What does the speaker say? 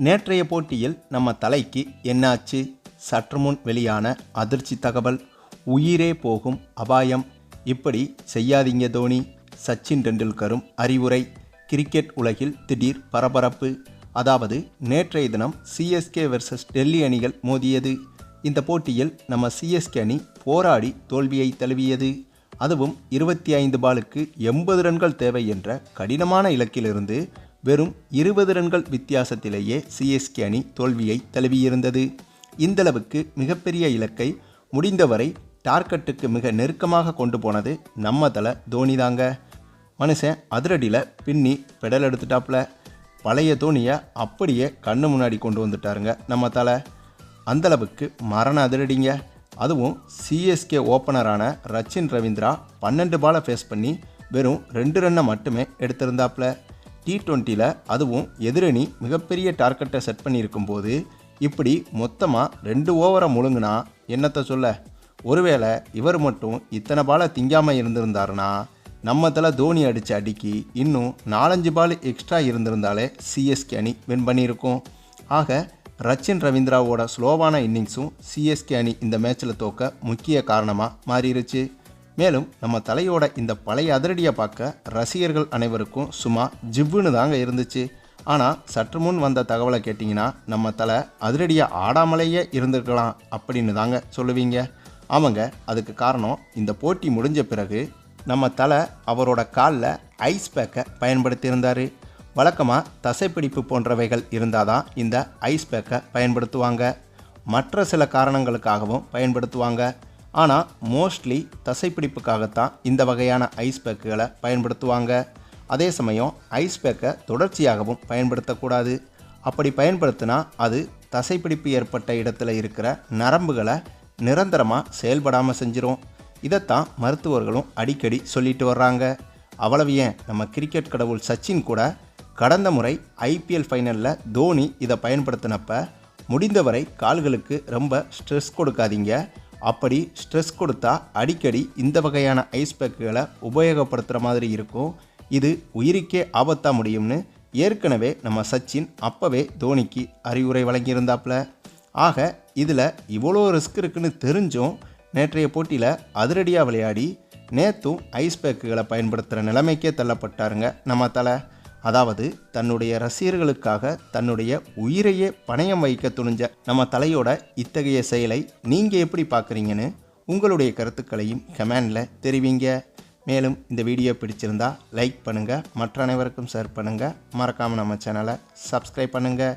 நேற்றைய போட்டியில் நம்ம தலைக்கு என்னாச்சு? சற்று முன் வெளியான அதிர்ச்சி தகவல் உயிரே போகும் அபாயம். இப்படி செய்யாதீங்க தோனி. சச்சின் டெண்டுல்கரும் அறிவுரை கிரிக்கெட் உலகில் திடீர் பரபரப்பு. அதாவது நேற்றைய தினம் சிஎஸ்கே வெர்சஸ் டெல்லி அணிகள் மோதியது. இந்த போட்டியில் நம்ம சிஎஸ்கே அணி போராடி தோல்வியை தழுவியது. அதுவும் இருபத்தி ஐந்து பாலுக்கு எண்பது ரன்கள் தேவை என்ற கடினமான இலக்கிலிருந்து வெறும் இருபது ரன்கள் வித்தியாசத்திலேயே சிஎஸ்கே அணி தோல்வியை தழுவியிருந்தது. இந்தளவுக்கு மிகப்பெரிய இலக்கை முடிந்தவரை டார்கெட்டுக்கு மிக நெருக்கமாக கொண்டு போனது நம்ம தலை தோனி தாங்க. மனுஷன் அதிரடியில் பின்னி பெடல் எடுத்துட்டாப்புல பழைய தோனியை அப்படியே கண்ணு முன்னாடி கொண்டு வந்துட்டாருங்க நம்ம தலை அந்தளவுக்கு மரண அதிரடிங்க. அதுவும் சிஎஸ்கே ஓப்பனரான ரச்சின் ரவீந்திரா பன்னெண்டு பாலை ஃபேஸ் பண்ணி வெறும் ரெண்டு ரன்னை மட்டுமே எடுத்திருந்தாப்புல டி ட்வெண்ட்டியில் அதுவும் எதிரணி மிகப்பெரிய டார்கெட்டை செட் பண்ணியிருக்கும் போது இப்படி மொத்தமாக ரெண்டு ஓவரை முழுங்குனா என்னத்தை சொல்ல? ஒருவேளை இவர் மட்டும் இத்தனை பாலை திங்காமல் இருந்திருந்தாருன்னா நம்ம தலை தோனி அடித்த அடிக்கு இன்னும் நாலஞ்சு பால் எக்ஸ்ட்ரா இருந்திருந்தாலே சிஎஸ்கே அணி வின் பண்ணியிருக்கும். ஆக ரச்சின் ரவீந்திராவோட ஸ்லோவான இன்னிங்ஸும் சிஎஸ்கே அணி இந்த மேட்ச்சில் தோக்க முக்கிய காரணமாக மாறிடுச்சு மேலும் நம்ம தலையோட இந்த பழைய அதிரடியை பார்க்க ரசிகர்கள் அனைவருக்கும் சும்மா ஜிவ்வுன்னு தாங்க இருந்துச்சு. ஆனால் சற்று முன் வந்த தகவலை கேட்டிங்கன்னா நம்ம தலை அதிரடியாக ஆடாமலேயே இருந்திருக்கலாம் அப்படின்னு தாங்க சொல்லுவீங்க. ஆமாங்க அதுக்கு காரணம் இந்த போட்டி முடிஞ்ச பிறகு நம்ம தலை அவரோட காலில் ஐஸ் பேக்கை பயன்படுத்தியிருந்தார். வழக்கமாக தசைப்பிடிப்பு போன்றவைகள் இருந்தால் தான் இந்த ஐஸ் பேக்கை பயன்படுத்துவாங்க. மற்ற சில காரணங்களுக்காகவும் பயன்படுத்துவாங்க. ஆனால் மோஸ்ட்லி தசைப்பிடிப்புக்காகத்தான் இந்த வகையான ஐஸ் பேக்குகளை பயன்படுத்துவாங்க. அதே சமயம் ஐஸ் பேக்கை தொடர்ச்சியாகவும் பயன்படுத்தக்கூடாது. அப்படி பயன்படுத்தினா அது தசைப்பிடிப்பு ஏற்பட்ட இடத்துல இருக்கிற நரம்புகளை நிரந்தரமாக செயல்படாமல் செஞ்சிரும். இதைத்தான் மருத்துவர்களும் அடிக்கடி சொல்லிட்டு வர்றாங்க. அவ்வளவு ஏன்? நம்ம கிரிக்கெட் கடவுள் சச்சின் கூட கடந்த முறை ஐபிஎல் ஃபைனலில் தோனி இதை பயன்படுத்தினப்ப முடிந்தவரை கால்களுக்கு ரொம்ப ஸ்ட்ரெஸ் கொடுக்காதீங்க. அப்படி ஸ்ட்ரெஸ் கொடுத்தா அடிக்கடி இந்த வகையான ஐஸ் பேக்குகளை உபயோகப்படுத்துகிற மாதிரி இருக்கும். இது உயிருக்கே ஆபத்தாக முடியும்னு ஏற்கனவே நம்ம சச்சின் அப்போவே தோனிக்கு அறிவுரை வழங்கியிருந்தாப்புல ஆக இதில் இவ்வளோ ரிஸ்க் இருக்குன்னு தெரிஞ்சும் நேற்றைய போட்டியில் அதிரடியாக விளையாடி நேற்றும் ஐஸ் பேக்குகளை பயன்படுத்துகிற நிலைமைக்கே தள்ளப்பட்டாருங்க நம்ம தலை. அதாவது தன்னுடைய ரசிகர்களுக்காக தன்னுடைய உயிரையே பணயம் வைக்க துணிஞ்ச நம்ம தலையோட இத்தகைய செயலை நீங்கள் எப்படி பார்க்குறீங்கன்னு உங்களுடைய கருத்துக்களையும் கமெண்டில் தெரிவிங்க. மேலும் இந்த வீடியோ பிடிச்சிருந்தா லைக் பண்ணுங்கள் மற்ற அனைவருக்கும் ஷேர் பண்ணுங்கள் மறக்காமல் நம்ம சேனலை சப்ஸ்கிரைப் பண்ணுங்கள்